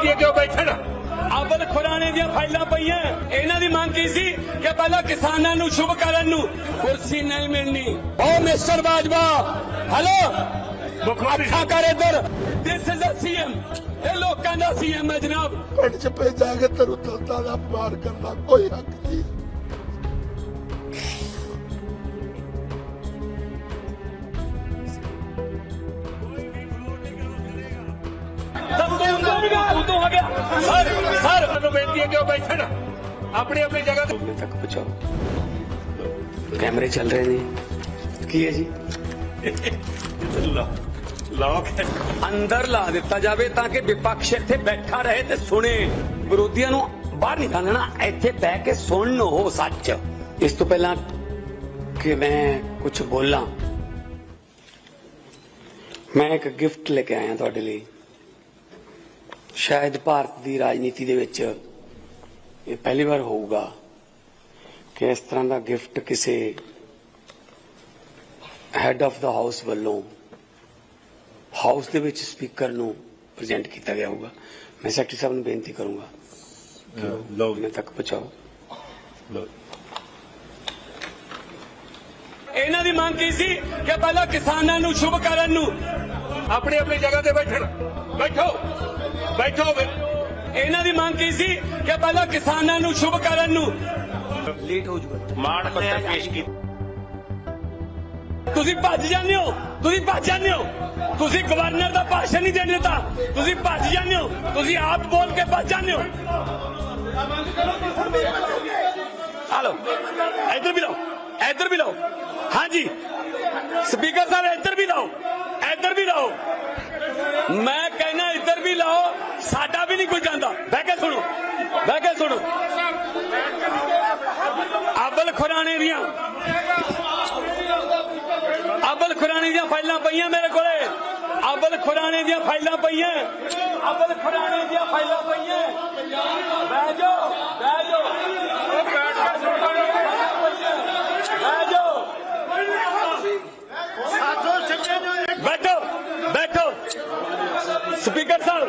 ਕਿ ਉਹ ਬੈਠਣ? ਅਬਲ ਖੁਰਾਣੇ ਦੀਆਂ ਫਾਈਲਾਂ ਪਈਆਂ। ਇਹਨਾਂ ਦੀ ਮੰਗ ਕੀ ਸੀ? ਕਿ ਪਹਿਲਾਂ ਕਿਸਾਨਾਂ ਨੂੰ ਸ਼ੁਭ ਕਰਨ ਨੂੰ ਕੁਰਸੀ ਨਹੀਂ ਮਿਲਣੀ। ਓ ਮਿਸਟਰ ਬਾਜਵਾ ਹੈਲੋ? ਮੁੱਖ ਮੰਤਰੀ ਕਰ ਇੱਧਰ। ਦਿਸ ਇਜ਼ ਅ ਸੀਐਮ ਇਹ ਲੋਕਾਂ ਦਾ ਸੀਐਮ ਹੈ ਜਨਾਬ। ਪਿੰਡ ਚ ਭੇਜਾਂਗੇ ਤੈਨੂੰ ਦਲਤਾਂ ਦਾ ਪਾਰ ਕਰਨ ਦਾ ਕੋਈ ਹੱਕ ਨਹੀਂ। ਸਰ ਸਰ ਨੂੰ ਬੇਨਤੀ ਹੈ ਕਿ ਉਹ ਬੈਠਣ ਆਪਣੀ ਜਗ੍ਹਾ ਤੇ ਤੱਕ ਪਹੁੰਚਾਓ। ਕੈਮਰੇ ਚੱਲ ਰਹੇ ਨੇ। ਕੀ ਹੈ ਜੀ? ਲੋਕ ਅੰਦਰ ਲਾ ਦਿੱਤਾ ਜਾਵੇ ਤਾਂ ਕਿ ਵਿਪਕਸ਼ ਇੱਥੇ ਬੈਠਾ ਰਹੇ ਤੇ ਸੁਣੇ। ਵਿਰੋਧੀਆਂ ਨੂੰ ਬਾਹਰ ਨਿਕਾਲਣਾ ਇੱਥੇ ਬੈ ਕੇ ਸੁਣਨ ਉਹ ਸੱਚ। ਇਸ ਤੋਂ ਪਹਿਲਾਂ ਕਿ ਮੈਂ ਕੁਝ ਬੋਲਾਂ। ਮੈਂ ਇੱਕ ਗਿਫਟ ਲੈ ਕੇ ਆਇਆ ਤੁਹਾਡੇ ਲਈ। ਸ਼ਾਇਦ ਭਾਰਤ ਦੀ ਰਾਜਨੀਤੀ ਦੇ ਵਿੱਚ ਇਹ ਪਹਿਲੀ ਵਾਰ ਹੋਊਗਾ ਕਿ ਇਸ ਤਰ੍ਹਾਂ ਦਾ ਗਿਫਟ ਕਿਸੇ ਹੈਡ ਆਫ ਦਾ ਹਾਊਸ ਵੱਲੋਂ ਹਾਊਸ ਦੇ ਵਿੱਚ ਸਪੀਕਰ ਨੂੰ ਪ੍ਰੈਜ਼ੈਂਟ ਕੀਤਾ ਗਿਆ ਹੋਊਗਾ। ਮੈਂ ਸੈਕਟਰੀ ਸਾਹਿਬ ਨੂੰ ਬੇਨਤੀ ਕਰੂੰਗਾ ਲਓ। ਉਹਨਾਂ ਤੱਕ ਪਹੁੰਚਾਓ। ਲਓ। ਇਹਨਾਂ ਦੀ ਮੰਗ ਕੀ ਸੀ ਕਿ ਪਹਿਲਾਂ ਕਿਸਾਨਾਂ ਨੂੰ ਸ਼ੁਭ ਕਰਨ ਨੂੰ ਆਪਣੀ ਆਪਣੀ ਜਗ੍ਹਾ ਤੇ ਬੈਠਣ? ਬੈਠੋ। ਬੈਠੋ ਇਹਨਾਂ ਦੀ ਮੰਗ ਕੀ ਸੀ? ਕਿ ਪਹਿਲਾਂ ਕਿਸਾਨਾਂ ਨੂੰ ਸ਼ੁਭ ਕਰਨ ਨੂੰ। ਲੇਟ ਹੋ ਜੂਗਾ। ਮਾਣ ਪੱਤਰ ਪੇਸ਼ ਕੀਤਾ। ਤੁਸੀਂ ਭੱਜ ਜਾਂਦੇ ਹੋ। ਤੁਸੀਂ ਭੱਜ ਜਾਂਦੇ ਹੋ। ਤੁਸੀਂ ਗਵਰਨਰ ਦਾ ਭਾਸ਼ਣ ਨਹੀਂ ਦੇਣ ਦਿੱਤਾ। ਤੁਸੀਂ ਭੱਜ ਜਾਂਦੇ ਹੋ। ਤੁਸੀਂ ਆਪ ਬੋਲ ਕੇ ਭੱਜ ਜਾਂਦੇ ਹੋ। ਹਲੋ ਇੱਧਰ ਵੀ ਲਾਓ। ਇੱਧਰ ਵੀ ਲਾਓ। ਹਾਂਜੀ। ਸਪੀਕਰ ਸਾਹਿਬ ਇੱਧਰ ਵੀ ਲਾਓ। ਇੱਧਰ ਵੀ ਲਾਓ। ਮੈਂ ਕਹਿੰਦਾ ਇੱਧਰ ਵੀ ਲਾਓ ਸਾਡਾ ਵੀ ਨਹੀਂ ਕੋਈ ਜਾਂਦਾ। ਬਹਿ ਕੇ ਸੁਣੋ। ਬਹਿ ਕੇ ਸੁਣੋ। ਅਬਲ ਖੁਰਾਣੇ ਦੀਆਂ। ਅਬਲ ਖੁਰਾਣੇ ਦੀਆਂ ਫਾਈਲਾਂ ਪਈਆਂ ਮੇਰੇ ਕੋਲੇ। ਅਬਲ ਖੁਰਾਣੇ ਦੀਆਂ ਫਾਈਲਾਂ ਪਈਆਂ। ਅਬਲ ਖੁਰਾਣੇ ਦੀਆਂ ਫਾਈਲਾਂ ਪਈਆਂ। ਬਹਿ ਜਾਓ ਬਹਿ ਜਾਓ ਬਹਿ ਜਾਓ ਬੈਠੋ ਬੈਠੋ ਸਪੀਕਰ ਸਾਹਿਬ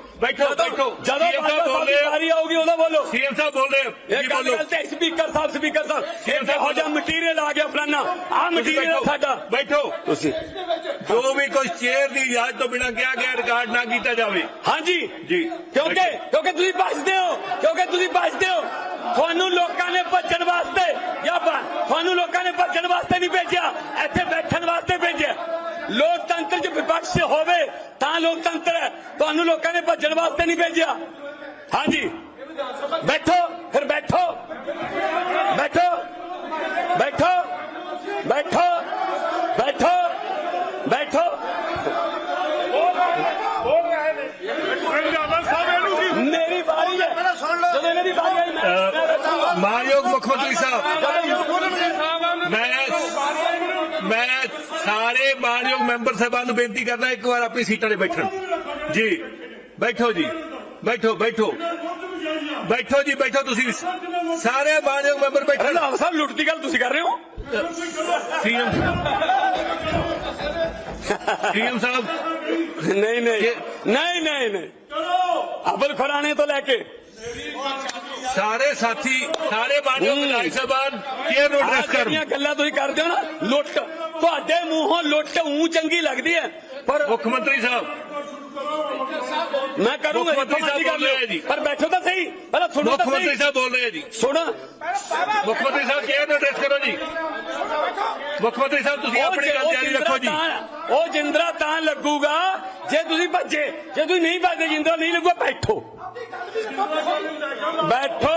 ਬੈਠੋ ਬੈਠੋ। ਜਦੋਂ CM ਸਾਹਿਬ ਰਹੇ ਵਾਰੀ ਆਊਗੀ ਉਦੋਂ ਬੋਲੋ। ਸੀਐਮ ਸਾਹਿਬ ਬੋਲ ਰਹੇ ਇਹ ਗੱਲ ਗੱਲ ਤੇ ਸਪੀਕਰ ਸਾਹਿਬ ਸਪੀਕਰ ਸਾਹਿਬ। ਇਹ ਹੋ ਜਾ ਮਟੀਰੀਅਲ ਆ ਗਿਆ ਫਲਾਨਾ। ਆ ਮਟੀਰੀਅਲ ਸਾਡਾ। ਬੈਠੋ। ਤੁਸੀਂ। ਜੋ ਵੀ ਕੋਈ ਚੇਅਰ ਦੀ ਇਜਾਜ਼ਤ ਤੋਂ ਬਿਨਾਂ ਕਿਹਾ ਗਿਆ ਰਿਕਾਰਡ ਨਾ ਕੀਤਾ ਜਾਵੇ। ਹਾਂਜੀ। ਜੀ। ਕਿਉਂਕਿ ਕਿਉਂਕਿ ਤੁਸੀਂ ਭੱਜਦੇ ਹੋ। ਕਿਉਂਕਿ ਤੁਸੀਂ ਭੱਜਦੇ ਹੋ। ਤੁਹਾਨੂੰ ਲੋਕਾਂ ਨੇ ਭੱਜਣ ਵਾਸਤੇ ਜਾਂ ਤੁਹਾਨੂੰ ਲੋਕਾਂ ਨੇ ਭੱਜਣ ਵਾਸਤੇ ਨਹੀਂ ਭੇਜਿਆ। ਇੱਥੇ ਬੈਠਣ ਵਾਸਤੇ ਭੇਜਿਆ। ਲੋਕਤੰਤਰ 'ਚ ਵਿਪਕਸ਼ ਹੋਵੇ ਤਾਂ ਲੋਕਤੰਤਰ ਹੈ। ਤੁਹਾਨੂੰ ਲੋਕਾਂ ਨੇ ਭੱਜਣ ਵਾਸਤੇ ਨਹੀਂ ਭੇਜਿਆ। ਹਾਂਜੀ। ਬੈਠੋ ਫਿਰ ਬੈਠੋ। ਬੈਠੋ। ਬੈਠੋ। ਬੈਠੋ। ਬੈਠੋ। ਬੈਠੋ। ਮੇਰੀ ਵਾਰੀ ਹੈ। ਜਦੋਂ ਇਹਨਾਂ ਦੀ ਵਾਰੀ ਆਈ ਮੈਂ-। ਮਾਨਯੋਗ ਮੁੱਖ ਮੰਤਰੀ ਸਾਹਿਬ ਜਦੋਂ ਮੈਂ ਮੈਂ ਸਾਰੇ ਮਾਨਯੋਗ ਮੈਂਬਰ ਸਾਹਿਬਾਨ ਨੂੰ ਬੇਨਤੀ ਕਰਦਾ ਇੱਕ ਵਾਰ ਆਪਣੀ ਸੀਟਾਂ ਤੇ ਬੈਠਣ। ਜੀ ਬੈਠੋ ਜੀ ਬੈਠੋ ਬੈਠੋ। ਬੈਠੋ ਜੀ ਬੈਠੋ ਤੁਸੀਂ ਸਾਰੇ ਮਾਨਯੋਗ ਮੈਂਬਰ ਬੈਠਣ। ਰੰਧਾਵਾ ਸਾਹਿਬ ਲੁੱਟ ਦੀ ਗੱਲ ਤੁਸੀਂ ਕਰ ਰਹੇ ਹੋ? ਸੀਐਮ ਸੀਐਮ ਸਾਹਿਬ। ਨਹੀਂ ਨਹੀਂ। ਨਹੀਂ ਨਹੀਂ ਨਹੀਂ। ਅਬਲ ਖੁਰਾਣੇ ਤੋਂ ਲੈ ਕੇ। ਸਾਰੇ ਸਾਥੀ ਸਾਰੇ ਮਾਨਯੋਗ। ਵਿਧਾਇਕ ਸਾਹਿਬਾਨ ਚੇਅਰ ਨੂੰ ਐਡਰੈਸ ਕਰਨ ਜਿਹੜੀਆਂ ਗੱਲਾਂ ਤੁਸੀਂ ਕਰਦੇ ਹੋ ਨਾ ਲੁੱਟ ਤੁਹਾਡੇ ਮੂੰਹੋਂ ਲੁੱਟ ਉਂ ਚੰਗੀ ਲੱਗਦੀ ਹੈ ਪਰ ਮੁੱਖ ਮੰਤਰੀ ਸਾਹਿਬ। ਮੈਂ ਕਰੂੰਗਾ ਮੁੱਖ ਮੰਤਰੀ ਸਾਹਿਬ ਕਰ ਬੋਲ ਰਹੇ ਜੀ। ਪਰ ਬੈਠੋ ਤਾਂ ਸਹੀ ਪਹਿਲਾਂ ਸੁਣੋ ਮੁੱਖ ਤਾਂ ਮੰਤਰੀ ਸਹੀ। ਸਾਹਿਬ ਬੋਲ ਰਹੇ ਜੀ। ਸੁਣ। ਮੁੱਖ ਮੰਤਰੀ ਸਾਹਿਬ ਚੇਅਰ ਨੂੰ ਐਡਰੈਸ ਕਰੋ ਜੀ? ਮੁੱਖ ਮੰਤਰੀ ਸਾਹਿਬ ਤੁਸੀਂ ਆਪਣੀ ਗੱਲ ਜਾਰੀ ਰੱਖੋ ਜੀ। ਉਹ ਜਿੰਦਰਾ ਤਾਂ ਲੱਗੂਗਾ ਜੇ ਤੁਸੀਂ ਭੱਜੇ ਜੇ ਤੁਸੀਂ ਨਹੀਂ ਭੱਜਦੇ ਜਿੰਦਰਾ ਨਹੀਂ ਲੱਗੂਗਾ ਬੈਠੋ। ਬੈਠੋ।